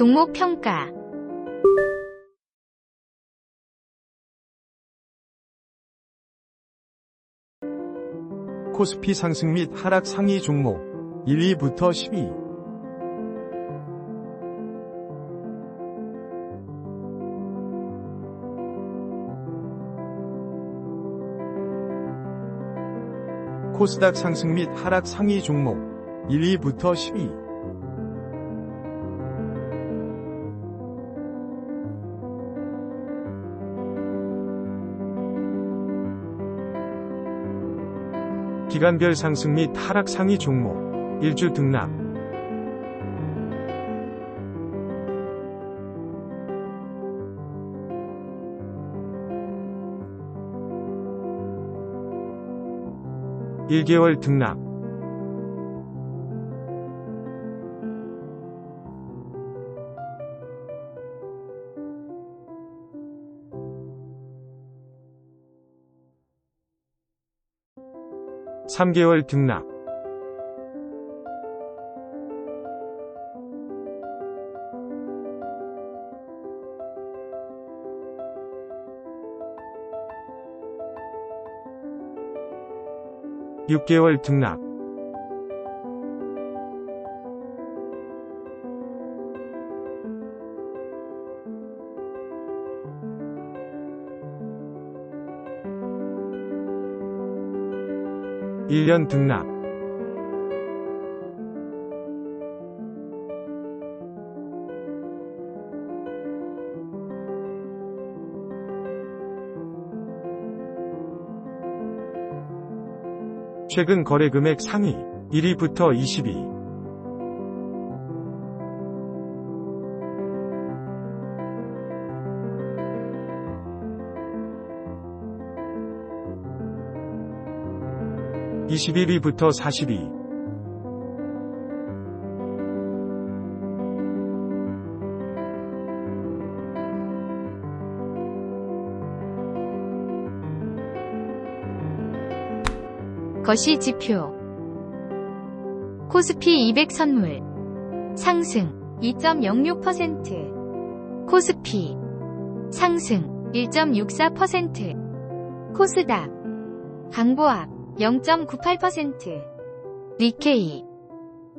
종목 평가. 코스피 상승 및 하락 상위 종목 1위부터 10위. 코스닥 상승 및 하락 상위 종목 1위부터 10위 기간별 상승 및 하락 상위 종목 1주 등락. 일개월 등락 3개월 등락. 6개월 등락 1년 등락. 최근 거래 금액 상위 1위부터 20위 (21위부터 40위) 거시 지표. 코스피 200 선물. 상승 2.06% 코스피 상승 1.64% 코스닥. 강보합 0.98% 니케이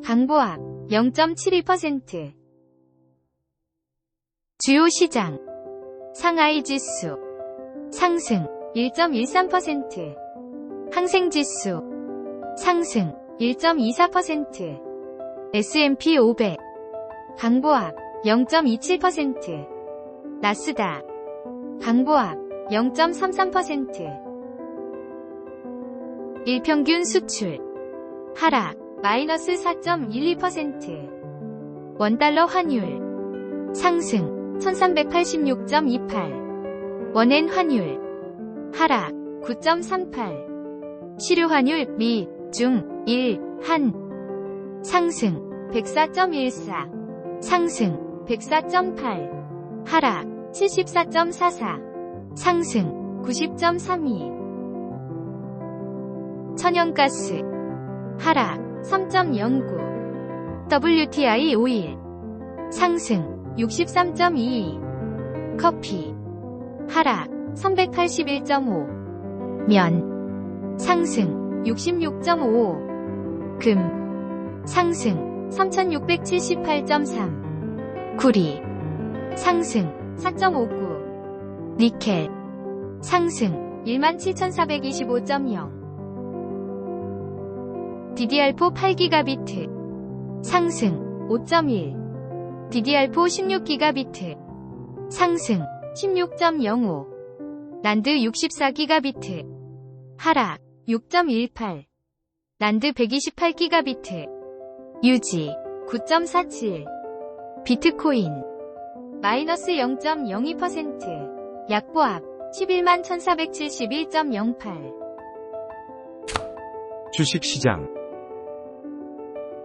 강보합 0.72% 주요 시장 상하이 지수 상승 1.13% 항생 지수 상승 1.24% S&P 500 강보합 0.27% 나스닥 강보합 0.33% 일평균 수출. 하락 마이너스 4.12% 원달러 환율. 상승 1386.28 원엔 환율. 하락 9.38 시료 환율 미, 중, 일, 한. 상승 104.14 상승 104.8 하락 74.44 상승 90.32 천연가스 하락 3.09 WTI 오일 상승 63.22 커피 하락 381.5 면 상승 66.55금 상승 3678.3 구리 상승 4.59 니켈 상승 17,425.0 DDR4 8기가비트 상승 5.1 DDR4 16기가비트 상승 16.05 란드 64기가비트 하락 6.18 란드 128기가비트. 유지 9.47. 비트코인 마이너스 0.02%. 약보합 11만 1471.08. 주식시장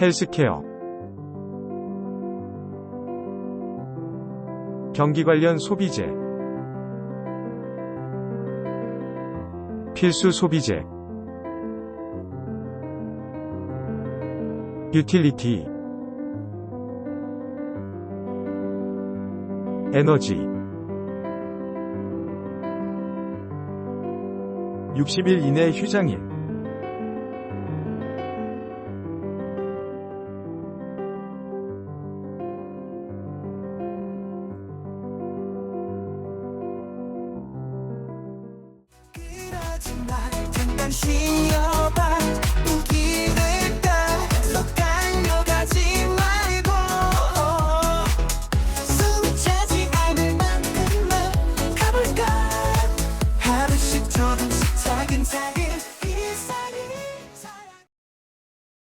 헬스케어. 경기 관련 소비재. 필수 소비재. 유틸리티. 에너지. 60일 이내 휴장일 心。